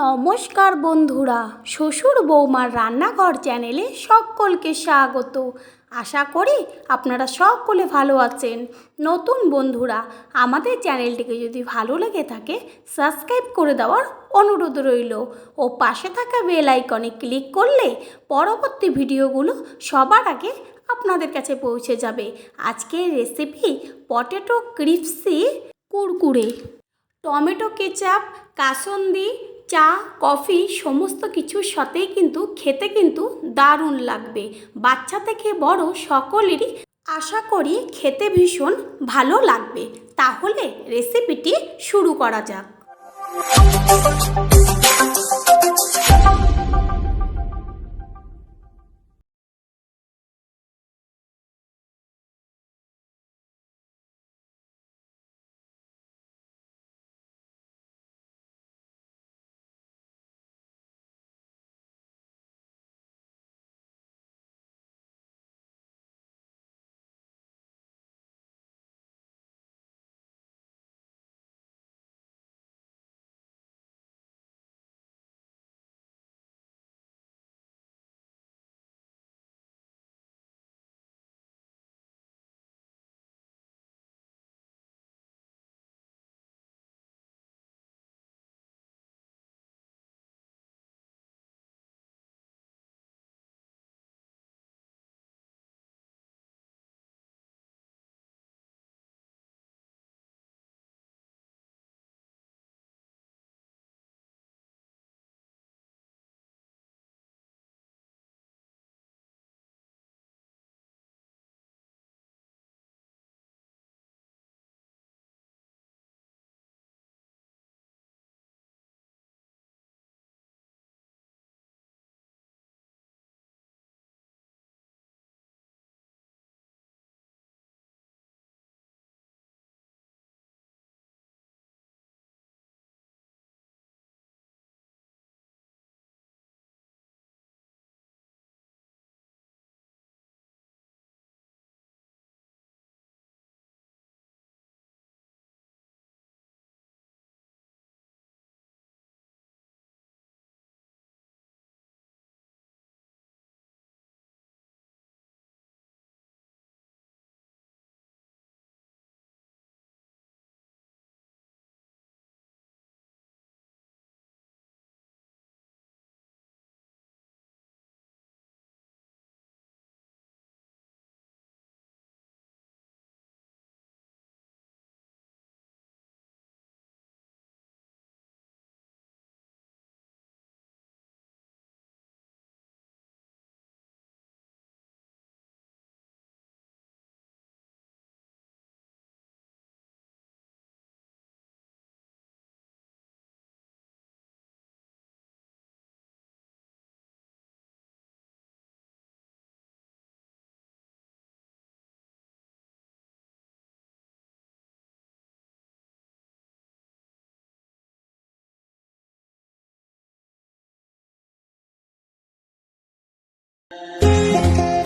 নমস্কার বন্ধুরা, শ্বশুর বৌমার রান্নাঘর চ্যানেলে সকলকে স্বাগত। আশা করি আপনারা সকলে ভালো আছেন। নতুন বন্ধুরা, আমাদের চ্যানেলটিকে যদি ভালো লেগে থাকে, সাবস্ক্রাইব করে দেওয়ার অনুরোধ রইল। ও পাশে থাকা বেল আইকনে ক্লিক করলে পরবর্তী ভিডিওগুলো সবার আগে আপনাদের কাছে পৌঁছে যাবে। আজকের recipe potato crispy Kurkure. Tomato ketchup, কাসন্দি চা, কফি সমস্ত কিছুর সাথেই কিন্তু খেতে কিন্তু দারুণ লাগবে। বাচ্চা থেকে বড় সকলেরই আশা করি খেতে ভীষণ ভালো লাগবে। তাহলে রেসিপিটি শুরু করা যাক। 嗯。